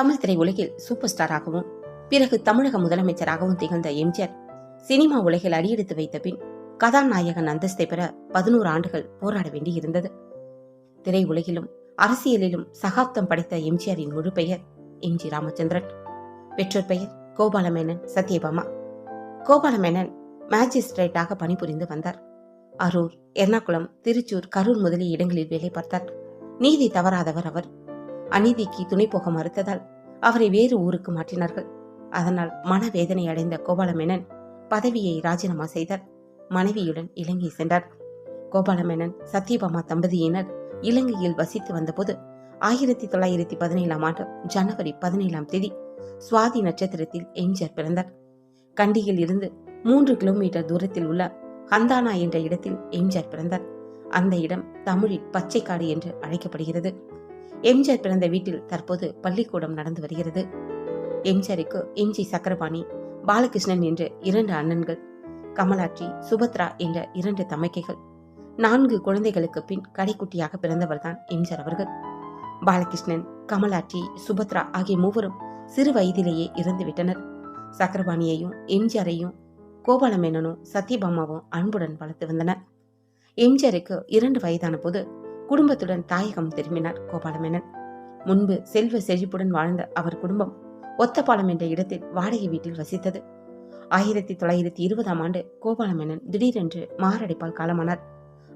தமிழ் திரையுலகில் சூப்பர் ஸ்டாராகவும் பிறகு தமிழக முதலமைச்சராகவும் திகழ்ந்த எம்ஜிஆர் சினிமா உலகில் அடியெடுத்து வைத்த பின் கதாநாயகன் அந்தஸ்தை பெற பதினோரு ஆண்டுகள் போராட வேண்டியிருந்தது. திரையுலகிலும் அரசியலிலும் சகாப்தம் படைத்த எம்ஜிஆரின் முழு பெயர் எம் ஜி ராமச்சந்திரன். பெற்றோர் பெயர் கோபாலமேனன் சத்யபாமா. கோபாலமேனன் மேஜிஸ்ட்ரேட்டாக பணிபுரிந்து வந்தார். அரூர் எர்ணாகுளம் திருச்சூர் கரூர் முதலிய இடங்களில் வேலை பார்த்தார். நீதி தவறாதவர் அவர். அநீதிக்கு துணை போக மறுத்ததால் அவரை வேறு ஊருக்கு மாற்றினார்கள். அதனால் மனவேதனை அடைந்த கோபாலமேனன் பதவியை ராஜினாமா செய்தார். மனைவியுடன் இலங்கை சென்றார். கோபாலமேனன் சத்யபாமா தம்பதியினர் இலங்கையில் வசித்து வந்தபோது ஆயிரத்தி தொள்ளாயிரத்தி பதினேழாம் ஆண்டு ஜனவரி பதினேழாம் தேதி சுவாதி நட்சத்திரத்தில் எம்ஜிஆர் பிறந்தார். கண்டியில் இருந்து மூன்று கிலோமீட்டர் தூரத்தில் உள்ள ஹந்தானா என்ற இடத்தில் எம்ஜிஆர் பிறந்தார். அந்த இடம் தமிழில் பச்சைக்காடு என்று அழைக்கப்படுகிறது. எம்ஜிஆர் பிறந்த வீட்டில் தற்போது பள்ளிக்கூடம் நடந்து வருகிறது. எம்ஜிஆருக்கு எம்ஜி சக்கரபாணி பாலகிருஷ்ணன் என்ற இரண்டு அண்ணன்கள் கமலாட்சி சுபத்ரா என்ற இரண்டு தமைக்கைகள். நான்கு குழந்தைகளுக்கு பின் கடைக்குட்டியாக பிறந்தவர்தான் எம்ஜிஆர் அவர்கள். பாலகிருஷ்ணன் கமலாட்சி சுபத்ரா ஆகிய மூவரும் சிறு வயதிலேயே இறந்து விட்டனர் சக்கரபாணியையும் எம்ஜிஆரையும் கோபாலமேனனும் சத்யபாமாவும் அன்புடன் வளர்த்து வந்தனர். எம்ஜிஆருக்கு இரண்டு வயதான போது குடும்பத்துடன் தாயகம் திரும்பினார் கோபாலமேனன். முன்பு செல்வ செழிப்புடன் வாழ்ந்த அவர் குடும்பம் ஒத்தப்பாலம் என்ற இடத்தில் வாடகை வீட்டில் வசித்தது. ஆயிரத்தி தொள்ளாயிரத்தி இருபதாம் ஆண்டு கோபாலமேனன் திடீரென்று மாரடைப்பால் காலமானார்.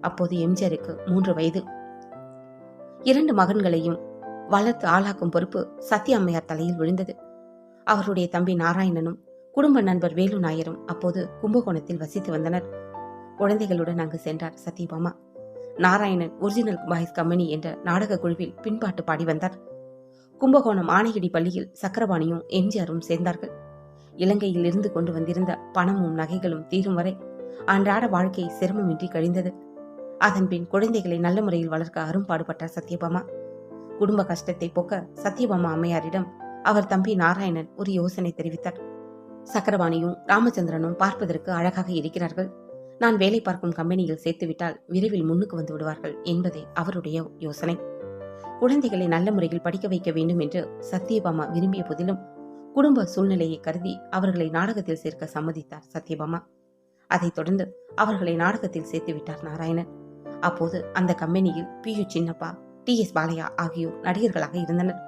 அப்போது எம்ஜிஆருக்கு மூன்று வயது. இரண்டு மகன்களையும் வளர்த்து ஆளாக்கும் பொறுப்பு சத்ய அம்மையார் தலையில் விழுந்தது. அவருடைய தம்பி நாராயணனும் குடும்ப நண்பர் வேலு நாயரும் அப்போது கும்பகோணத்தில் வசித்து வந்தனர். குழந்தைகளுடன் அங்கு சென்றார் Sathyabama. Narayanan original boys company என்ற நாடக குழுவில் பின்பாட்டு பாடி வந்தார். கும்பகோணம் ஆணையடி பள்ளியில் சக்கரபாணியும் எம்ஜிஆரும் சேர்ந்தார்கள். இலங்கையில் இருந்து கொண்டு வந்திருந்த பணமும் நகைகளும் தீரும் வரை அன்றாட வாழ்க்கை சிரமமின்றி கழிந்தது. அதன்பின் குழந்தைகளை நல்ல முறையில் வளர்க்க அரும்பாடுபட்டார் சத்யபாமா. குடும்ப கஷ்டத்தை போக்க சத்யபாமா அம்மையாரிடம் அவர் தம்பி நாராயணன் ஒரு யோசனை தெரிவித்தார். சக்கரவாணியும் ராமச்சந்திரனும் பார்ப்பதற்கு அழகாக இருக்கிறார்கள். நான் வேலை பார்க்கும் கம்பெனியில் சேர்த்துவிட்டால் விரைவில் முன்னுக்கு வந்து விடுவார்கள் என்பதே அவருடைய யோசனை. குழந்தைகளை நல்ல முறையில் படிக்க வைக்க வேண்டும் என்று சத்யபாமா விரும்பிய போதிலும் குடும்ப சூழ்நிலையை கருதி அவர்களை நாடகத்தில் சேர்க்க சம்மதித்தார் சத்யபாமா. அதைத் தொடர்ந்து அவர்களை நாடகத்தில் சேர்த்துவிட்டார் நாராயணன். அப்போது அந்த கம்பெனியில் P U Chinnappa T S Balaiah ஆகியோர் நடிகர்களாக இருந்தனர்.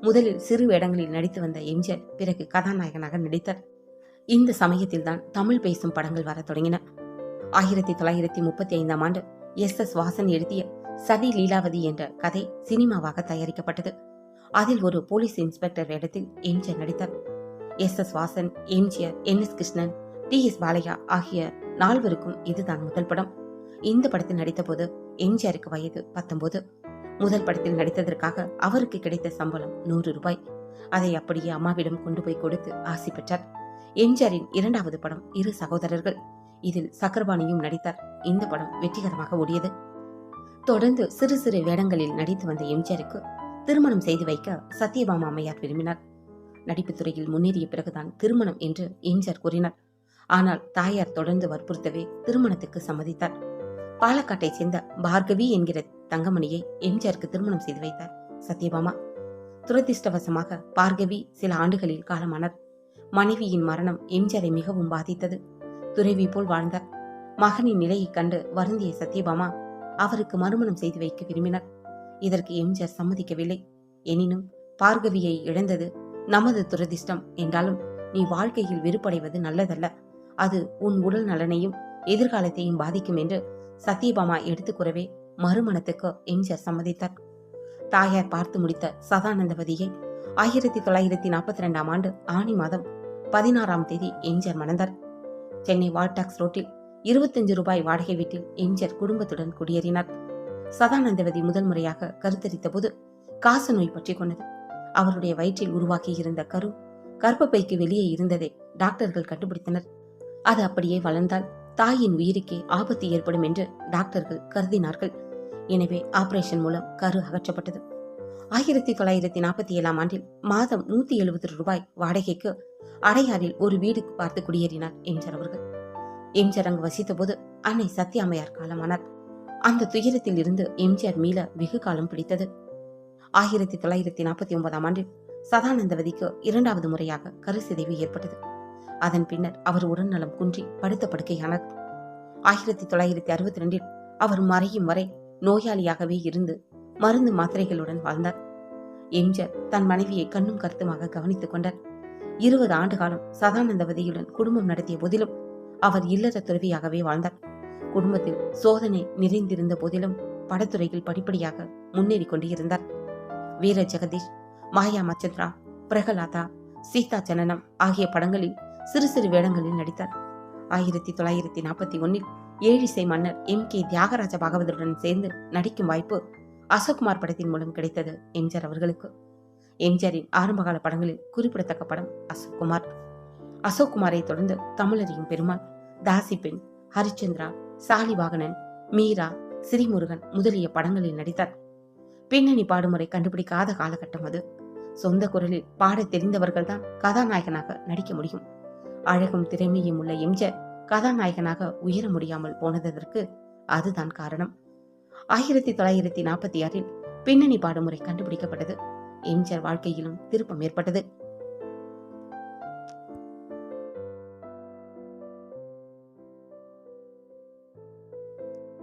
முதலில் சிறு வேடங்களில் நடித்து வந்த எம்ஜிஆர் பிறகு கதாநாயகனாக நடித்தார். இந்த சமயத்தில்தான் தமிழ் பேசும் படங்கள் வரத் தொடங்கின. ஆயிரத்தி தொள்ளாயிரத்தி முப்பத்தி ஐந்தாம் ஆண்டு எஸ் எஸ் வாசன் எழுதிய சதி லீலாவதி என்ற கதை சினிமாவாக தயாரிக்கப்பட்டது. அதில் ஒரு போலீஸ் இன்ஸ்பெக்டர் வேடத்தில் எம்ஜிஆர் நடித்தார். S S Vasan MGR N S Krishnan T S Balaiah ஆகிய நால்வருக்கும் இதுதான் முதல் படம். இந்த படத்தில் நடித்தபோது எம்ஜிஆருக்கு வயது பத்தொன்பது. முதல் படத்தில் நடித்ததற்காக அவருக்கு கிடைத்த சம்பளம் நூறு ரூபாய். அதை அப்படியே அம்மாவிடம் கொண்டு போய் கொடுத்து ஆசி பெற்றார். எம்ஜிஆரின் இரண்டாவது படம் இரு சகோதரர்கள். இதில் சக்கரபாணியும் நடித்தார். இந்த படம் வெற்றிகரமாக ஓடியது. தொடர்ந்து சிறு சிறு வேடங்களில் நடித்து வந்த எம்ஜிஆருக்கு திருமணம் செய்து வைக்க சத்யபாமா அம்மையார் விரும்பினார். நடிப்பு துறையில் முன்னேறிய பிறகுதான் திருமணம் என்று எம்ஜிஆர் கூறினார். ஆனால் தாயார் தொடர்ந்து வற்புறுத்தவே திருமணத்துக்கு சம்மதித்தார். பாலக்காட்டைச் சேர்ந்த பார்கவி என்கிற தங்கமணியை எம்ஜிஆருக்கு திருமணம் செய்து வைத்தார் சத்யபாமா. துரதிர்ஷ்டவசமாக பார்கவி சில ஆண்டுகளில் காலமானார். மனைவியின் மரணம் எம்ஜிஆரை மிகவும் பாதித்தது. துறவி போல் வாழ்ந்தார். மகனின் நிலையைக் கண்டு வருந்திய சத்யபாமா அவருக்கு மறுமணம் செய்து வைக்க விரும்பினார். இதற்கு எம்ஜிஆர் சம்மதிக்கவில்லை. எனினும் பார்கவியை இழந்தது நமது துரதிர்ஷ்டம் என்றாலும் நீ வாழ்க்கையில் வெறுப்படைவது நல்லதல்ல. அது உன் உடல் நலனையும் எதிர்காலத்தையும் பாதிக்கும் என்று சத்யபாமா எடுத்து கூறவே மறுமணத்துக்கு எம்ஜிஆர் சம்மதித்தார். தாயார் பார்த்து முடித்த சதானந்தவதியை ஆயிரத்தி தொள்ளாயிரத்தி நாற்பத்தி ரெண்டாம் ஆண்டு ஆணி மாதம் பதினாறாம் தேதி எம்ஜிஆர் மணந்தார். சென்னை வால்டாக்ஸ் ரோட்டில் இருபத்தஞ்சு ரூபாய் வாடகை வீட்டில் எம்ஜிஆர் குடும்பத்துடன் குடியேறினார். சதானந்தவதி முதல் முறையாக கருத்தரித்த போது காச நோய் பற்றி கொண்டது. அவருடைய வயிற்றில் உருவாகி இருந்த கரு கர்ப்பப்பைக்கு வெளியே இருந்ததை டாக்டர்கள் கண்டுபிடித்தனர். அது அப்படியே வளர்ந்தால் தாயின் உயிருக்கே ஆபத்து ஏற்படும் என்று டாக்டர்கள் கருதினார்கள். எனவே ஆபரேஷன் மூலம் கரு அகற்றப்பட்டது. ஆயிரத்தி தொள்ளாயிரத்தி நாற்பத்தி ஏழாம் ஆண்டில் மாதம் நூத்தி எழுபது ரூபாய் வாடகைக்கு அடையாறில் ஒரு வீடு பார்த்து குடியேறினார் எம்ஜிஆர் அவர்கள். எம்ஜிஆர் அங்கு வசித்த போது அன்னை சத்யாமையார் காலமானார். அந்த துயரத்தில் இருந்து எம்ஜிஆர் மீள வெகு காலம் பிடித்தது. ஆயிரத்தி தொள்ளாயிரத்தி நாற்பத்தி ஒன்பதாம் ஆண்டில் சதானந்தவதிக்கு இரண்டாவது முறையாக கருசிதைவு ஏற்பட்டது. அதன் பின்னர் அவர் உடல்நலம் குன்றி படுத்த படுக்கையானார் ஆயிரத்தி தொள்ளாயிரத்தி அறுபத்தி ரெண்டில் அவர் மறையும் வரை நோயாளியாகவே இருந்து மருந்து மாத்திரைகளுடன் வாழ்ந்தார். எம்ஜிஆர் தன் மனைவியை கண்ணும் கருத்துமாக கவனித்துக் கொண்டார். இருபது ஆண்டு காலம் சதானந்தவதியுடன் குடும்பம் நடத்திய போதிலும் அவர் இல்லற துறவியாகவே வாழ்ந்தார். குடும்பத்தில் சோதனை நிறைந்திருந்த போதிலும் படத்துறையில் படிப்படியாக முன்னேறி கொண்டு இருந்தார். வீர ஜெகதீஷ் மாயா மச்சந்திரா பிரகலாதா சீதா ஜனனம் ஆகிய படங்களில் சிறு சிறு வேடங்களில் நடித்தார். ஆயிரத்தி தொள்ளாயிரத்தி நாற்பத்தி ஒன்னில் ஏழிசை மன்னர் எம் கே தியாகராஜ பாகவதருடன் சேர்ந்து நடிக்கும் வாய்ப்பு அசோக்குமார் படத்தின் மூலம் கிடைத்தது எம்ஜிஆர் அவர்களுக்கு. எம்ஜிஆரின் ஆரம்பகால படங்களில் குறிப்பிடத்தக்க படம் அசோக்குமார். அசோக்குமாரை தொடர்ந்து தமிழறியும் பெருமாள் தாசி பெண் ஹரிச்சந்திரா சாலிவாகனன் மீரா சிறிமுருகன் முதலிய படங்களில் நடித்தார். பின்னணி பாடுமுறை கண்டுபிடிக்காத காலகட்டம் அது. சொந்த குரலில் பாடத் தெரிந்தவர்கள்தான் கதாநாயகனாக நடிக்க முடியும். அழகும் திறமையும் உள்ள எம்ஜிஆர் கதாநாயகனாக உயர முடியாமல் போனதற்கு அதுதான் காரணம். ஆயிரத்தி தொள்ளாயிரத்தி நாற்பத்தி ஆறில் பின்னணி பாடமுறை கண்டுபிடிக்கப்பட்டது. எம்ஜிஆர் வாழ்க்கையிலும் திருப்பம் ஏற்பட்டது.